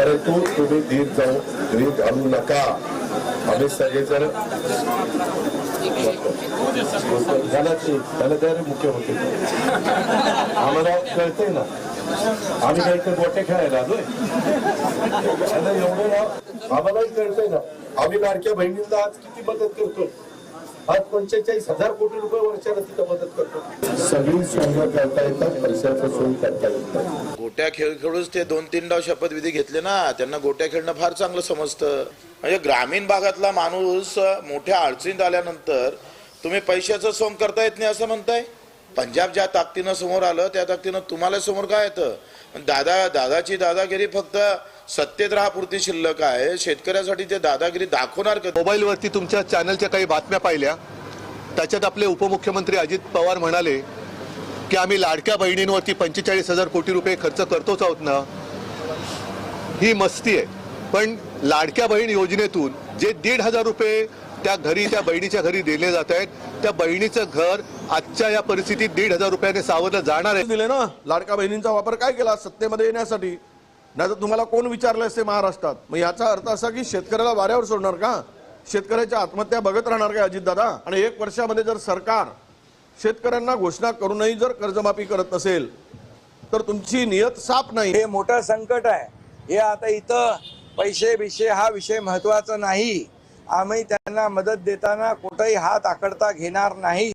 परंतु तुम्ही धीर जाऊ धीर घालू नका. आम्ही सगळेजण झालं ते झालं त्या मुख्य मुख्यमंत्री आम्हाला कळतंय ना? आम्ही काही तर गोटे खेळायला आलोय? एवढं ना आम्हालाही कळतंय ना. आम्ही लाडक्या बहिणींना आज किती मदत करतोय? आज पंचेचाळीस हजार कोटी रुपये वर्षाला तिथं मदत करतो. सगळी सोंग करता येतात पैशाचं सोंग करता येत नाही गोट्या खेळ खेळूच ते दोन तीन डाव शपथविधी घेतले ना त्यांना गोट्या खेळणं फार चांगलं समजतं. म्हणजे ग्रामीण भागातला माणूस मोठ्या अडचणीत आल्यानंतर तुम्ही पैशाचं सोंग करता येत नाही असं म्हणताय? पंजाब ज्या ताकदीनं समोर आलं त्या ताकदीनं तुम्हाला समोर काय येतं? पण दादा दादाची दादागिरी फक्त सत्तेत राहापुरती शिल्लक आहे. शेतकऱ्यासाठी ते दादागिरी दाखवणार का मोबाईलवरती तुमच्या चॅनलच्या काही बातम्या पाहिल्या. त्याच्यात आपले उपमुख्यमंत्री अजित पवार म्हणाले की आम्ही लाडक्या बहिणींवरती पंचेचाळीस हजार कोटी रुपये खर्च करतोच आहोत ना. ही मस्ती आहे. पण लाडक्या बहीण योजनेतून जे दीड हजार रुपये त्या घरी त्या बहिणीच्या घरी दिले जात आहेत. त्या बहिणीचं घर आजच्या या परिस्थितीत दीड हजार रुपयाने सावरलं जाणार आहे. दिले ना? लाडका बहिणींचा वापर काय केला? सत्तेमध्ये येण्यासाठी. नाही तर तुम्हाला कोण विचारलं असते महाराष्ट्रात? मग याचा अर्थ असा की शेतकऱ्याला वाऱ्यावर सोडणार का? शेतकऱ्याच्या आत्महत्या बघत राहणार का अजितदादा? आणि एक वर्षामध्ये जर सरकार शेतकऱ्यांना घोषणा करूनही जर कर्जमाफी करत नसेल तर तुमची नियत साफ नाही. हे मोठं संकट आहे. हे आता इथं पैसे बिशे हा विषय महत्त्वाचा नाही. आम्ही त्यांना मदत देताना कुठेही हात आकडता घेणार नाही.